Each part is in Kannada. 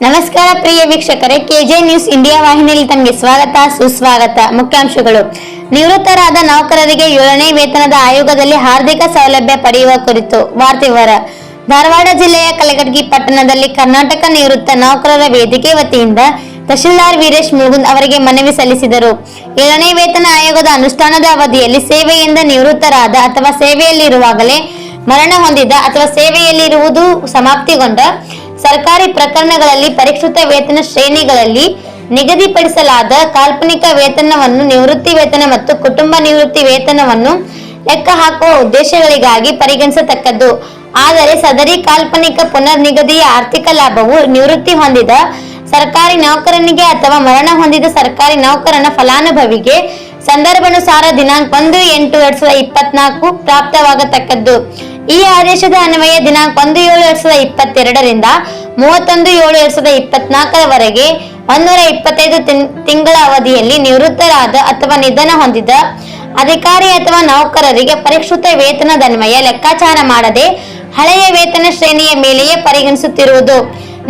ನಮಸ್ಕಾರ ಪ್ರಿಯ ವೀಕ್ಷಕರೇ, ಕೆಜೆ ನ್ಯೂಸ್ ಇಂಡಿಯಾ ವಾಹಿನಿಯಲ್ಲಿ ತಮಗೆ ಸ್ವಾಗತ, ಸುಸ್ವಾಗತ. ಮುಖ್ಯಾಂಶಗಳು. ನಿವೃತ್ತರಾದ ನೌಕರರಿಗೆ ಏಳನೇ ವೇತನದ ಆಯೋಗದಲ್ಲಿ ಹಾರ್ದಿಕ ಸೌಲಭ್ಯ ಪಡೆಯುವ ಕುರಿತು ವಾರ್ತೆ ವಿವರ. ಧಾರವಾಡ ಜಿಲ್ಲೆಯ ಕಲಗಡ್ಗಿ ಪಟ್ಟಣದಲ್ಲಿ ಕರ್ನಾಟಕ ನಿವೃತ್ತ ನೌಕರರ ವೇದಿಕೆ ವತಿಯಿಂದ ತಹಶೀಲ್ದಾರ್ ವೀರೇಶ್ ಮುಗುಂದ್ ಅವರಿಗೆ ಮನವಿ ಸಲ್ಲಿಸಿದರು. ಏಳನೇ ವೇತನ ಆಯೋಗದ ಅನುಷ್ಠಾನದ ಅವಧಿಯಲ್ಲಿ ಸೇವೆಯಿಂದ ನಿವೃತ್ತರಾದ ಅಥವಾ ಸೇವೆಯಲ್ಲಿರುವಾಗಲೇ ಮರಣ ಹೊಂದಿದ ಅಥವಾ ಸೇವೆಯಲ್ಲಿರುವುದು ಸಮಾಪ್ತಿಗೊಂಡ ಸರ್ಕಾರಿ ಪ್ರಕರಣಗಳಲ್ಲಿ ಪರಿಷ್ಕೃತ ವೇತನ ಶ್ರೇಣಿಗಳಲ್ಲಿ ನಿಗದಿಪಡಿಸಲಾದ ಕಾಲ್ಪನಿಕ ವೇತನವನ್ನು ನಿವೃತ್ತಿ ವೇತನ ಮತ್ತು ಕುಟುಂಬ ನಿವೃತ್ತಿ ವೇತನವನ್ನು ಲೆಕ್ಕ ಹಾಕುವ ಉದ್ದೇಶಗಳಿಗಾಗಿ ಪರಿಗಣಿಸತಕ್ಕದ್ದು. ಆದರೆ ಸದರಿ ಕಾಲ್ಪನಿಕ ಪುನರ್ ನಿಗದಿಯ ಆರ್ಥಿಕ ಲಾಭವು ನಿವೃತ್ತಿ ಹೊಂದಿದ ಸರ್ಕಾರಿ ನೌಕರನಿಗೆ ಅಥವಾ ಮರಣ ಹೊಂದಿದ ಸರ್ಕಾರಿ ನೌಕರನ ಫಲಾನುಭವಿಗೆ ಸಂದರ್ಭಾನುಸಾರ ದಿನಾಂಕ ಒಂದು ಎಂಟು ಎರಡ್ ಸಾವಿರದ ಇಪ್ಪತ್ನಾಲ್ಕು ಪ್ರಾಪ್ತವಾಗತಕ್ಕದ್ದು. ಈ ಆದೇಶದ ಅನ್ವಯ ದಿನಾಂಕ ಒಂದು ಏಳು ಎರಡ್ ಸಾವಿರದ ಇಪ್ಪತ್ತೆರಡರಿಂದ ಮೂವತ್ತೊಂದು ಏಳು ಎರಡ್ ಸಾವಿರದ ಇಪ್ಪತ್ನಾಲ್ಕರವರೆಗೆ ಒಂದೂರ ಇಪ್ಪತ್ತೈದು ತಿಂಗಳ ಅವಧಿಯಲ್ಲಿ ನಿವೃತ್ತರಾದ ಅಥವಾ ನಿಧನ ಹೊಂದಿದ ಅಧಿಕಾರಿ ಅಥವಾ ನೌಕರರಿಗೆ ಪರಿಷ್ಕೃತ ವೇತನದನ್ವಯ ಲೆಕ್ಕಾಚಾರ ಮಾಡದೆ ಹಳೆಯ ವೇತನ ಶ್ರೇಣಿಯ ಮೇಲೆಯೇ ಪರಿಗಣಿಸುತ್ತಿರುವುದು.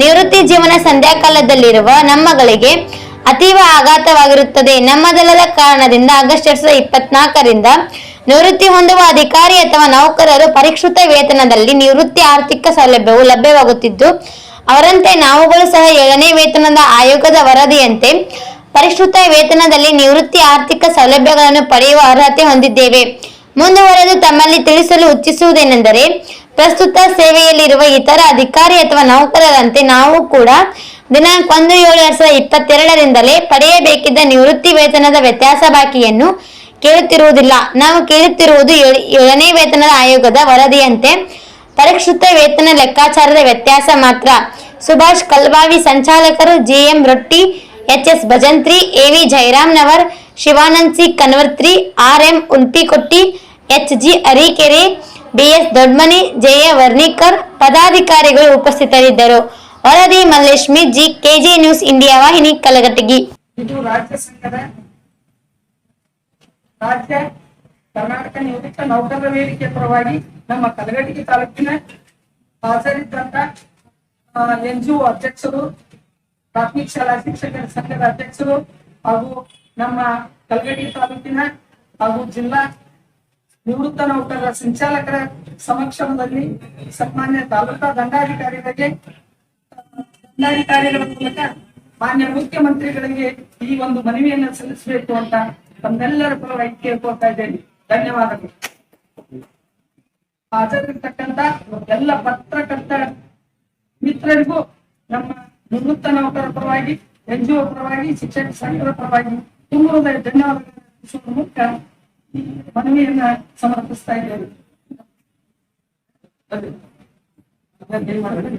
ನಿವೃತ್ತಿ ಜೀವನ ಸಂಧ್ಯಾಕಾಲದಲ್ಲಿರುವ ನಮ್ಮಗಳಿಗೆ ಅತೀವ ಆಘಾತವಾಗಿರುತ್ತದೆ. ನಮ್ಮದಲ್ಲದ ಕಾರಣದಿಂದ ಆಗಸ್ಟ್ ಎರಡ್ ಸಾವಿರದ ಇಪ್ಪತ್ನಾಲ್ಕರಿಂದ ನಿವೃತ್ತಿ ಹೊಂದುವ ಅಧಿಕಾರಿ ಅಥವಾ ನೌಕರರು ಪರಿಷ್ಕೃತ ವೇತನದಲ್ಲಿ ನಿವೃತ್ತಿ ಆರ್ಥಿಕ ಸೌಲಭ್ಯವು ಲಭ್ಯವಾಗುತ್ತಿದ್ದು, ಅವರಂತೆ ನಾವುಗಳು ಸಹ ಏಳನೇ ವೇತನದ ಆಯೋಗದ ವರದಿಯಂತೆ ಪರಿಷ್ಕೃತ ವೇತನದಲ್ಲಿ ನಿವೃತ್ತಿ ಆರ್ಥಿಕ ಸೌಲಭ್ಯಗಳನ್ನು ಪಡೆಯುವ ಅರ್ಹತೆ ಹೊಂದಿದ್ದೇವೆ. ಮುಂದುವರೆದು ತಮ್ಮಲ್ಲಿ ತಿಳಿಸಲು ಇಚ್ಛಿಸುವುದೇನೆಂದರೆ ಪ್ರಸ್ತುತ ಸೇವೆಯಲ್ಲಿರುವ ಇತರ ಅಧಿಕಾರಿ ಅಥವಾ ನೌಕರರಂತೆ ನಾವು ಕೂಡ ದಿನಾಂಕ ಒಂದು ಏಳು ಎರಡ್ ಸಾವಿರದ ಇಪ್ಪತ್ತೆರಡರಿಂದಲೇ ಪಡೆಯಬೇಕಿದ್ದ ನಿವೃತ್ತಿ ವೇತನದ ವ್ಯತ್ಯಾಸ ಬಾಕಿಯನ್ನು ಕೇಳುತ್ತಿರುವುದಿಲ್ಲ. ನಾವು ಕೇಳುತ್ತಿರುವುದು ಏಳ- ಏಳನೇ ವೇತನದ ಆಯೋಗದ ವರದಿಯಂತೆ. ಪರಿಷ್ಕೃತ ವೇತನ ಲೆಕ್ಕಾಚಾರದ ವ್ಯತ್ಯಾಸ ಮಾತ್ರ. Subhash Kalbavi ಸಂಚಾಲಕರು GM Rotti H S Bhajantri, AV Jayaramnavar, Shivanand C ಕನ್ವರ್ತ್ರಿ R M ಉಲ್ಪಿಕೊಟ್ಟಿ H G Arikere, BS Dodmani Jaya Varnikar ಪದಾಧಿಕಾರಿಗಳು ಉಪಸ್ಥಿತರಿದ್ದರು. ವರದಿ ಮಲ್ಲೇಶ್ಮಿ ಜಿ, ಕೆಜೆ ನ್ಯೂಸ್ ಇಂಡಿಯಾ ವಾಹಿನಿ ಕಲಘಟಗಿ. ರಾಜ್ಯ, ಕರ್ನಾಟಕ ನಿವೃತ್ತ ನೌಕರರ ವೇದಿಕೆ ಪರವಾಗಿ ನಮ್ಮ ಕಲಗಟಗಿ ತಾಲೂಕಿನ ಹಾಜರಿದ್ದಂತ ಎನ್ ಜಿ ಅಧ್ಯಕ್ಷರು, ಪ್ರಾಥಮಿಕ ಶಾಲಾ ಶಿಕ್ಷಕರ ಸಂಘದ ಅಧ್ಯಕ್ಷರು ಹಾಗೂ ನಮ್ಮ ಕಲಗಟಗಿ ತಾಲೂಕಿನ ಹಾಗೂ ಜಿಲ್ಲಾ ನಿವೃತ್ತ ನೌಕರರ ಸಂಚಾಲಕರ ಸಮಕ್ಷಮದಲ್ಲಿ ಸನ್ಮಾನ್ಯ ತಾಲೂಕಾ ದಂಡಾಧಿಕಾರಿಗಳಿಗೆ ದಂಡಾಧಿಕಾರಿಗಳ ಮೂಲಕ ಮಾನ್ಯ ಮುಖ್ಯಮಂತ್ರಿಗಳಿಗೆ ಈ ಒಂದು ಮನವಿಯನ್ನು ಸಲ್ಲಿಸಬೇಕು ಅಂತ ತಮ್ಮೆಲ್ಲರ ಪರವಾಗಿ ಕೇಳ್ಕೊಳ್ತಾ ಇದ್ದೇನೆ. ಧನ್ಯವಾದಗಳು. ಹಾಜರಿರ್ತಕ್ಕಂತ ಎಲ್ಲ ಪತ್ರಕರ್ತ ಮಿತ್ರರಿಗೂ ನಮ್ಮ ನಿವೃತ್ತ ನೌಕರ ಪರವಾಗಿ, ಎನ್ ಜಿ ಒ ಪರವಾಗಿ ಶಿಕ್ಷಕ ಸಂಘದ ಪರವಾಗಿ ತುಂಬ ತಿಳಿಸುವ ಮೂಲಕ ಮನವಿಯನ್ನ ಸಮರ್ಪಿಸ್ತಾ ಇದ್ದೇವೆ ಮಾಡ್ಬೇಕು?